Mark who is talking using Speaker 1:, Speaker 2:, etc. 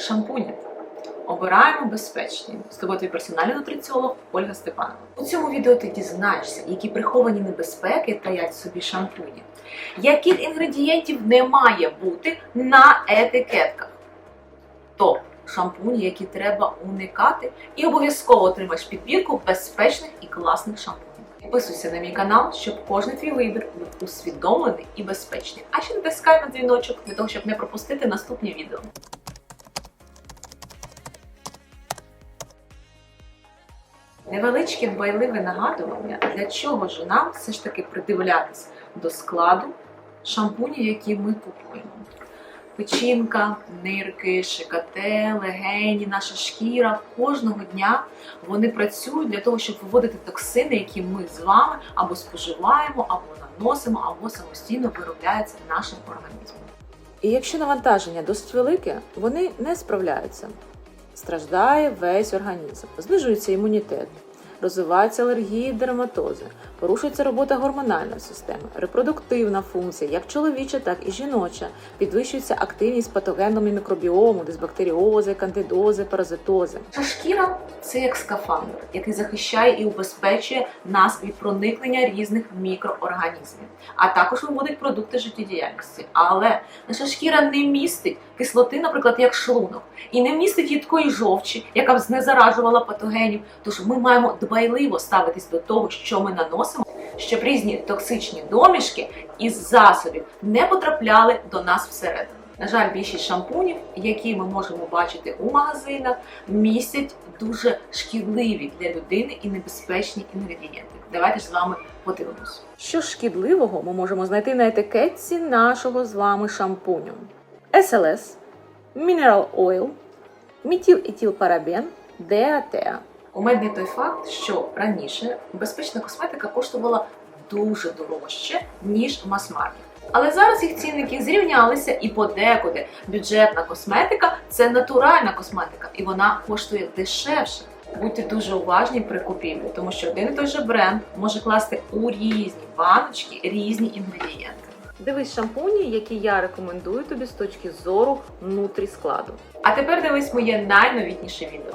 Speaker 1: Шампуні. Обираємо безпечні. З тобою твій персональний нутриціолог Ольга Степанова. У цьому відео ти дізнаєшся, які приховані небезпеки таять собі шампуні, яких інгредієнтів не має бути на етикетках. Топ шампуні, які треба уникати, і обов'язково отримаєш підбірку безпечних і класних шампунів. Підписуйся на мій канал, щоб кожен твій вибір був усвідомлений і безпечний. А ще натискай на дзвіночок для того, щоб не пропустити наступні відео. Невеличке дбайливе нагадування, для чого ж нам все ж таки придивлятись до складу шампунів, які ми купуємо. Печінка, нирки, шикате, легені, наша шкіра кожного дня вони працюють для того, щоб виводити токсини, які ми з вами або споживаємо, або наносимо, або самостійно виробляються нашим організмом. І якщо навантаження досить велике, вони не справляються. Страждає весь організм, знижується імунітет, розвиваються алергії, дерматози, порушується робота гормональної системи, репродуктивна функція, як чоловіча, так і жіноча, підвищується активність патогенного мікробіому, дисбактеріози, кандидози, паразитози. Шкіра це як скафандр, який захищає і убезпечує нас від проникнення різних мікроорганізмів, а також виводить продукти життєдіяльності. Але наша шкіра не містить кислоти, наприклад, як шлунок, і не містить їдкої жовчі, яка б знезаражувала патогенів. Тож ми маємо дбайливо ставитись до того, що ми наносимо, щоб різні токсичні домішки із засобів не потрапляли до нас всередину. На жаль, більшість шампунів, які ми можемо бачити у магазинах, містять дуже шкідливі для людини і небезпечні інгредієнти. Давайте ж з вами подивимось. Що шкідливого ми можемо знайти на етикетці нашого з вами шампуню? SLS, Mineral Oil, метіл-етилпарабен, ДАТА. Умедний той факт, що раніше безпечна косметика коштувала дуже дорожче, ніж мас-маркет. Але зараз їх цінники зрівнялися і подекуди бюджетна косметика це натуральна косметика, і вона коштує дешевше. Будьте дуже уважні при купівлі, тому що один і той же бренд може класти у різні баночки різні інгредієнти. Дивись шампуні, які я рекомендую тобі з точки зору внутрі складу. А тепер дивись моє найновітніше відео.